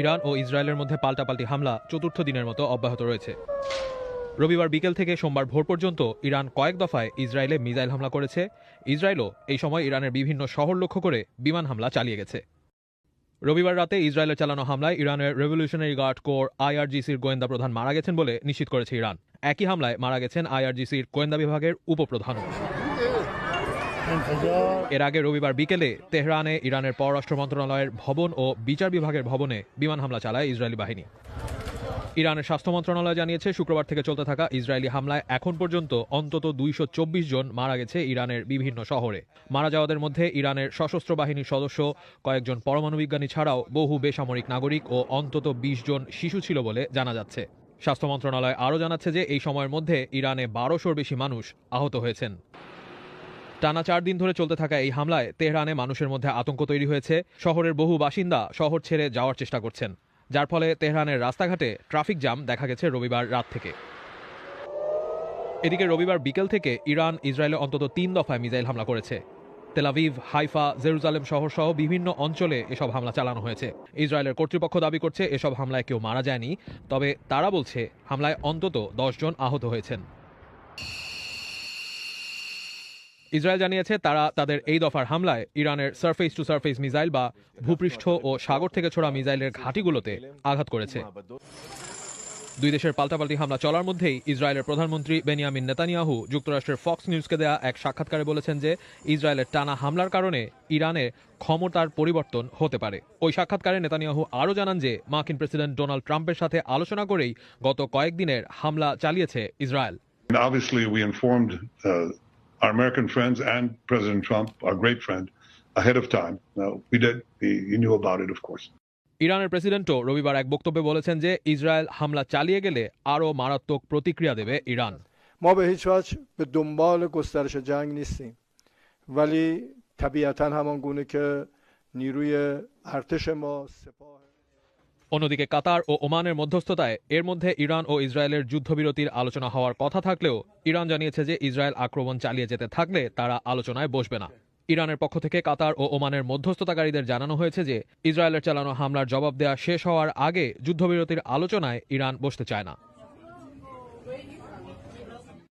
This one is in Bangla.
ইরান ও ইসরায়েলের মধ্যে পাল্টাপাল্টি হামলা চতুর্থ দিনের মতো অব্যাহত রয়েছে। রবিবার বিকেল থেকে সোমবার ভোর পর্যন্ত ইরান কয়েক দফায় ইসরায়েলে মিসাইল হামলা করেছে। ইসরায়েলও এই সময় ইরানের বিভিন্ন শহর লক্ষ্য করে বিমান হামলা চালিয়ে গেছে। রবিবার রাতে ইসরায়েলের চালানো হামলায় ইরানের রেভলিউশনারি গার্ড কোর আইআরজিসির গোয়েন্দা প্রধান মারা গেছেন বলে নিশ্চিত করেছে ইরান। একই হামলায় মারা গেছেন আইআরজিসির গোয়েন্দা বিভাগের উপপ্রধানও। এর আগে রবিবার বিকেলে তেহরানে, ইরানের পররাষ্ট্র মন্ত্রণালয়ের ভবন ও বিচার বিভাগের ভবনে বিমান হামলা চালায় ইসরায়েলি বাহিনী। ইরানের স্বাস্থ্য মন্ত্রণালয় জানিয়েছে, শুক্রবার থেকে চলতে থাকা ইসরায়েলি হামলায় এখন পর্যন্ত অন্তত দুইশো চব্বিশ জন মারা গেছে ইরানের বিভিন্ন শহরে। মারা যাওয়াদের মধ্যে ইরানের সশস্ত্র বাহিনীর সদস্য, কয়েকজন পরমাণু বিজ্ঞানী ছাড়াও বহু বেসামরিক নাগরিক ও অন্তত বিশ জন শিশু ছিল বলে জানা যাচ্ছে। স্বাস্থ্য মন্ত্রণালয় আরও জানাচ্ছে যে, এই সময়ের মধ্যে ইরানে বারোশোর বেশি মানুষ আহত হয়েছেন। টানা চার দিন ধরে চলতে থাকা এই হামলায় তেহরানে মানুষের মধ্যে আতঙ্ক তৈরি হয়েছে। শহরের বহু বাসিন্দা শহর ছেড়ে যাওয়ার চেষ্টা করছেন। যার ফলে তেহরানের রাস্তাঘাটে ট্রাফিক জ্যাম দেখা গেছে রবিবার রাত থেকে। এদিকে রবিবার বিকেল থেকে ইরান, ইসরায়েলে অন্তত তিন দফায় মিসাইল হামলা করেছে। তেলাভিভ হাইফা, জেরুজালেম শহর সহ বিভিন্ন অঞ্চলে এসব হামলা চালানো হয়েছে। ইসরায়েলের কর্তৃপক্ষ দাবি করছে এসব হামলায় কেউ মারা যায়নি, তবে তারা বলছে হামলায় অন্তত জন আহত হয়েছেন। ইসরায়েল জানিয়েছে তারা তাদের এই দফার হামলায় ইরানের সারফেস টু সারফেস মিসাইল বা ভূপৃষ্ঠ ও সাগর থেকে ছোড়া মিসাইলের ঘাঁটিগুলোতে আঘাত করেছে। দুই দেশের পাল্টাপাল্টি হামলা চলার মধ্যেই ইসরায়েলের প্রধানমন্ত্রী বেনিয়ামিন নেতানিয়াহু যুক্তরাষ্ট্রের ফক্স নিউজকে দেয়া এক সাক্ষাৎকারে বলেছেন যে ইসরায়েলের টানা হামলার কারণে ইরানে ক্ষমতার পরিবর্তন হতে পারে। ওই সাক্ষাৎকারে নেতানিয়াহু আরও জানান যে মার্কিন প্রেসিডেন্ট ডোনাল্ড ট্রাম্পের সাথে আলোচনা করেই গত কয়েকদিনের হামলা চালিয়েছে Israel. Obviously, we informed uh, our American friends and President Trump, our great friend, ahead of time. Now, we did. We, he knew about it, of course. ইরানের প্রেসিডেন্টও রবিবার এক বক্তব্যে বলেছেন যে ইসরায়েল হামলা চালিয়ে গেলে আরও মারাত্মক প্রতিক্রিয়া দেবে ইরান ما به هیچ وجه به دنبال گسترش جنگ نیستیم ولی طبیعتا همان گونه که نیروی ارتش ما سپاه অন্যদিকে কাতার ও ওমানের মধ্যস্থতায় এর মধ্যে ইরান ও ইসরায়েলের যুদ্ধবিরতির আলোচনা হওয়ার কথা থাকলেও ইরান জানিয়েছে যে ইসরায়েল আক্রমণ চালিয়ে যেতে থাকলে তারা আলোচনায় বসবে না। ইরানের পক্ষ থেকে কাতার ও ওমানের মধ্যস্থতাকারীদের জানানো হয়েছে যে ইসরায়েলের চালানো হামলার জবাব দেওয়া শেষ হওয়ার আগে যুদ্ধবিরতির আলোচনায় ইরান বসতে চায় না।